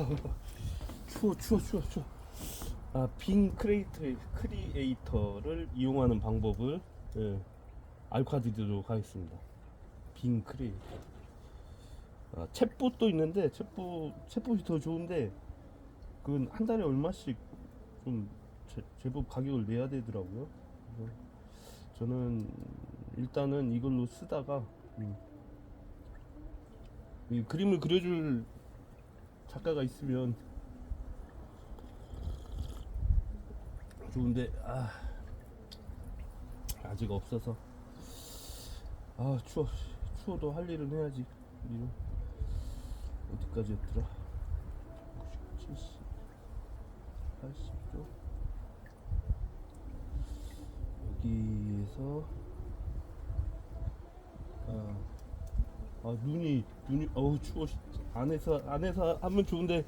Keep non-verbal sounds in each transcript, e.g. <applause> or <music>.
<laughs> 추워 추워 추워 추워. 아, 빈 크리에이터, 크리에이터를 이용하는 방법을 예, 알려드리도록 하겠습니다. 빈 크리에이터. 아, 챗봇도 있는데 챗봇, 챗봇이 더 좋은데 그건 한 달에 얼마씩 좀 제, 제법 가격을 내야 되더라고요. 저는 일단은 이걸로 쓰다가 음, 이 그림을 그려줄 작가가 있으면 좋은데 아 아직 없어서. 아 추워 추워도 할 일은 해야지. 일은 어디까지였더라? 60, 70 80쪽 여기에서 아, 아 눈이 눈이 어우 추워 씨. 안에서 안에서 하면 좋은데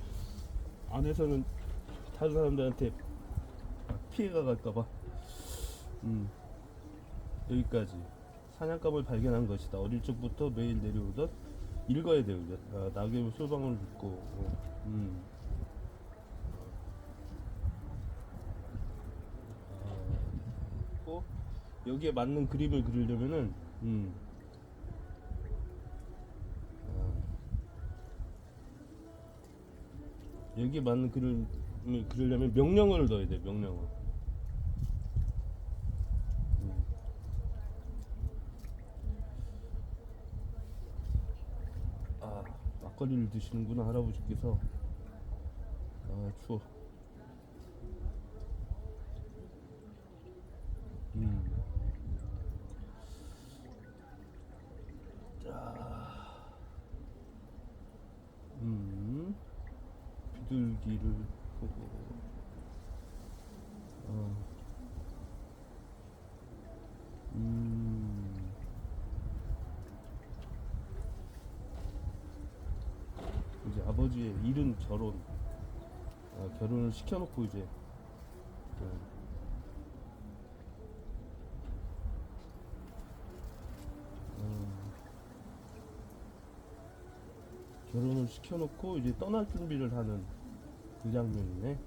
안에서는 다른 사람들한테 피해가 갈까봐 음 여기까지 사냥감을 발견한 것이다 어릴 적부터 매일 내려오던 읽어야 돼요. 아, 낙엽 소방울 듣고 어, 음. 아, 또 여기에 맞는 그림을 그리려면은 음. 여기에 맞는 그림을 그리려면 명령어를 넣어야 돼 명령어. 음. 아 막걸리를 드시는구나 할아버지께서. 아 추워 음. 자, 음, 비둘기를 보고, 어, 음, 이제 아버지의 이른 결혼, 아, 결혼을 시켜놓고 이제, 어, 음, 결혼을 시켜놓고 이제 떠날 준비를 하는 그 장면이네.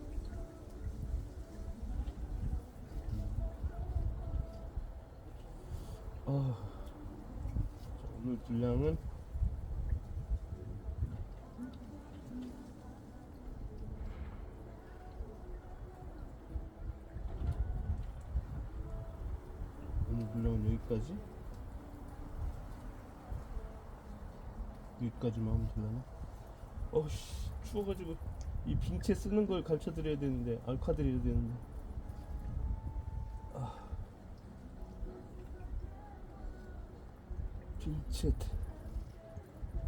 아, 자, 오늘 분량은 오늘 분량은 여기까지. 여기까지만 하면 되려나? 어씨 추워가지고 이 빙채 쓰는 걸 가르쳐 드려야 되는데 알카 드려야 되는데. 아. 빙채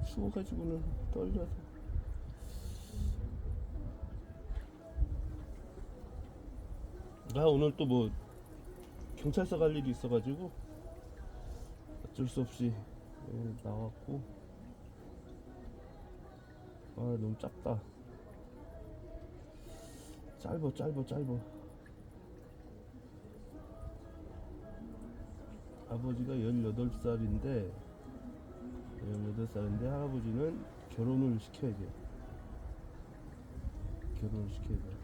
추워가지고는 떨려서. 나 오늘 또 뭐 경찰서 갈 일이 있어가지고 어쩔 수 없이 예, 나왔고. 아 너무 작다 짧어 짧어 짧어. 아버지가 18살인데 18살인데 할아버지는 결혼을 시켜야 돼. 결혼을 시켜야 돼.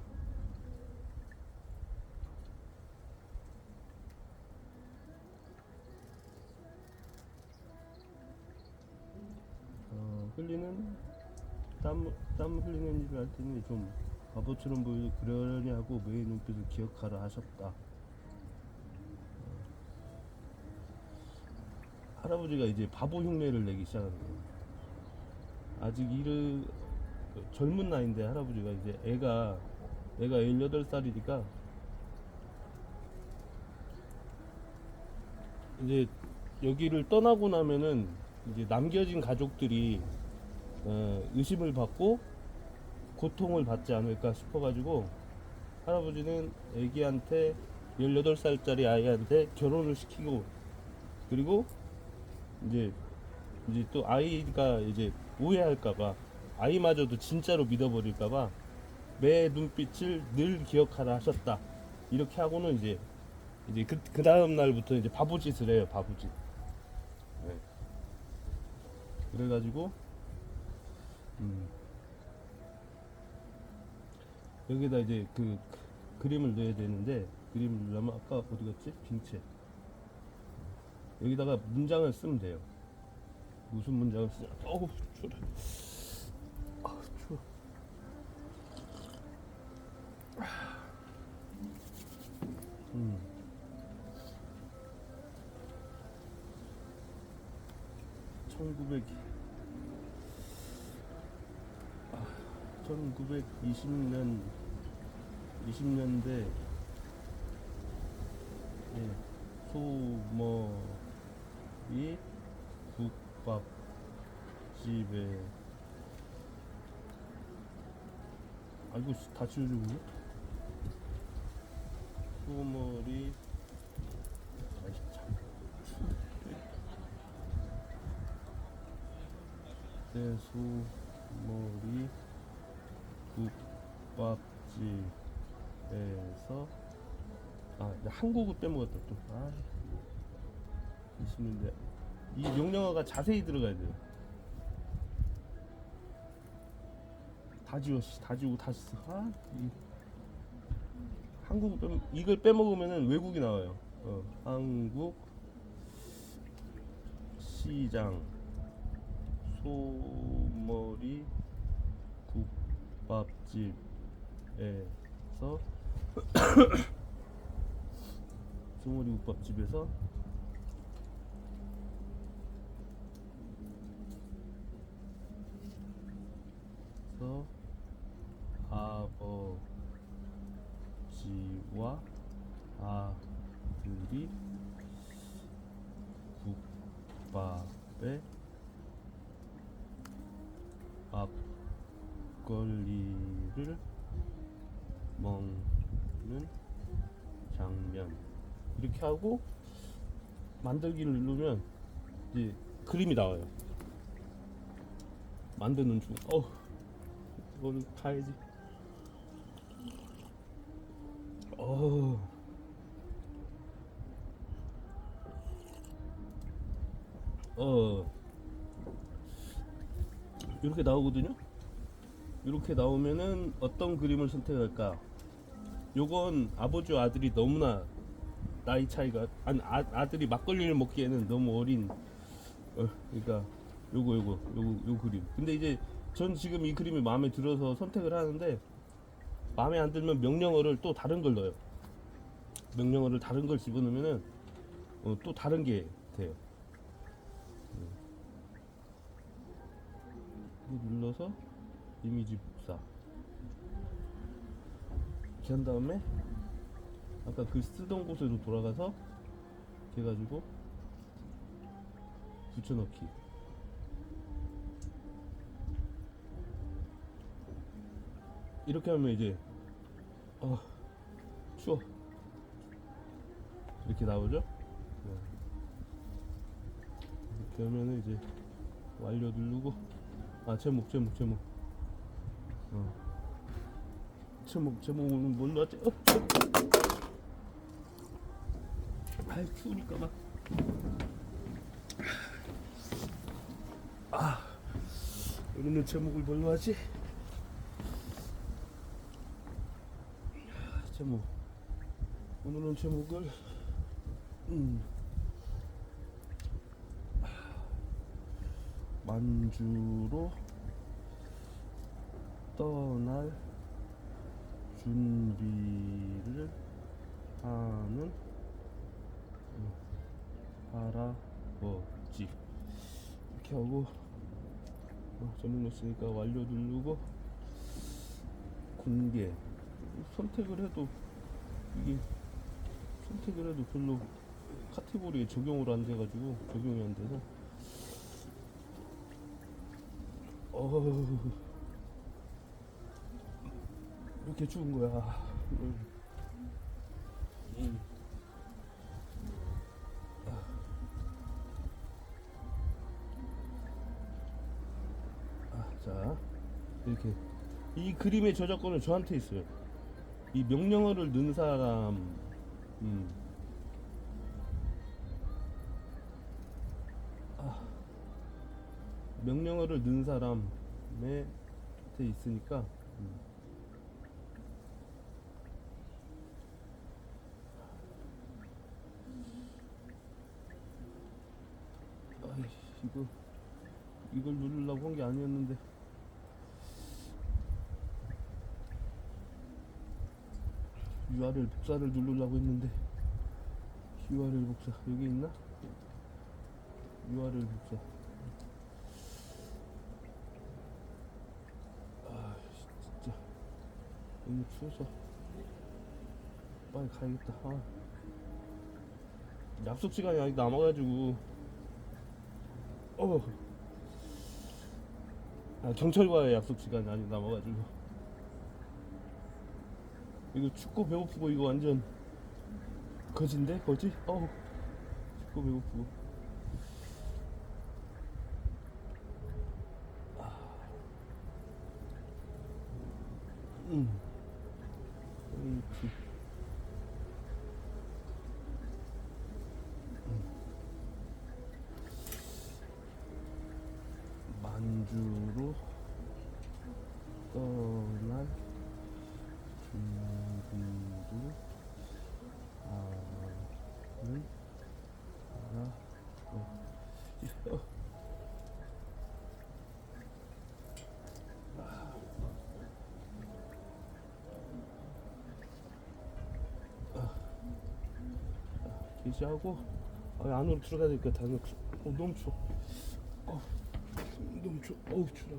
어, 흘리는 땀, 땀 흘리는 일을 할 때는 좀 바보처럼 보이 그러려니 하고 매의 눈빛을 기억하라 하셨다. 어. 할아버지가 이제 바보 흉내를 내기 시작하는 거예요. 아직 이르 젊은 나이인데 할아버지가 이제 애가 애가 18살이니까 이제 여기를 떠나고 나면은 이제 남겨진 가족들이 어, 의심을 받고 고통을 받지 않을까 싶어가지고 할아버지는 애기한테 18살짜리 아이한테 결혼을 시키고 그리고 이제 이제 또 아이가 이제 오해할까봐 아이마저도 진짜로 믿어버릴까봐 매 눈빛을 늘 기억하라 하셨다 이렇게 하고는 이제 이제 그, 그 다음 날부터 이제 바보짓을 해요 바보짓 네. 그래가지고 음. 여기다 이제 그 그림을 넣어야 되는데 그림을 넣으려면 아까 어디 갔지? 빙체 여기다가 문장을 쓰면 돼요. 무슨 문장을 쓰냐. 어우 추워 아 추워. 음. (1900) 아, 1920년 20년대 예, 소머리 국밥집에 아이고 씨, 다 지워주고 소머리 아이씨 참. 네, 소머리 국밥집에서 아 한국을 빼먹었다 또아 20년대 이 명령어가 자세히 들어가야 돼요. 다 씨, 다 지우고 다시 써. 아, 이 한국 빼, 이걸 빼먹으면은 외국이 나와요. 어, 한국 시장 소머리 국밥집에서 <coughs> 소머리 국밥집에서 서 아버지와 아들이 국밥에 막걸리를 먹는 장면 이렇게 하고 만들기를 누르면 이제 그림이 나와요. 만드는 중. 어, 이거는 가야지. 어. 어. 이렇게 나오거든요. 이렇게 나오면은 어떤 그림을 선택할까? 요건 아버지와 아들이 너무나 나이 차이가 아니 아, 아들이 막걸리를 먹기에는 너무 어린 어, 그러니까 요거 요거 요거 요 그림. 근데 이제 전 지금 이 그림이 마음에 들어서 선택을 하는데 마음에 안 들면 명령어를 또 다른 걸 넣어요. 명령어를 다른 걸 집어넣으면은 어, 또 다른 게 돼요. 이거 눌러서 이미지 복사. 한 다음에 아까 그 쓰던 곳으로 돌아가서 이렇게 해가지고 붙여넣기. 이렇게 하면 이제 어 추워. 이렇게 나오죠? 네. 이렇게 하면은 이제 완료 누르고 아 제목 제목 제목. 어 제목 제목은 뭘 넣었지 어 아이 추우니까 막. 아, 오늘은 제목을 뭘로 하지? 제목. 오늘은 제목을 음. 만주로 떠날 준비를 하는 음, 할아버지. 이렇게 하고 어, 넣었으니까 완료 누르고 공개. 선택을 해도 이게 선택을 해도 별로 카테고리에 적용을 안 돼가지고 적용이 안 돼서. 어우 이렇게 추운 거야. 아, 자 이렇게 이 그림의 저작권은 저한테 있어요 이 명령어를 넣은 사람 음. 아, 명령어를 넣은 사람한테 있으니까 음. 이거 이걸 누르려고 한 게 아니었는데. URL 복사를 누르려고 했는데 URL 복사 여기 있나? URL 복사. 아 진짜. 너무 추워서 빨리 가야겠다. 아. 약속 시간이 아직 남아가지고 어. 아, 경찰과의 약속 시간이 아직 남아가지고 이거 춥고 배고프고 이거 완전 거진데 거지? 어우 춥고 배고프고 아. 음. 음. 어. 게시하고 아, 안으로 들어가야 같아. 안으로. 어, 너무 추워. 어, 너무 추워. 어우 추워.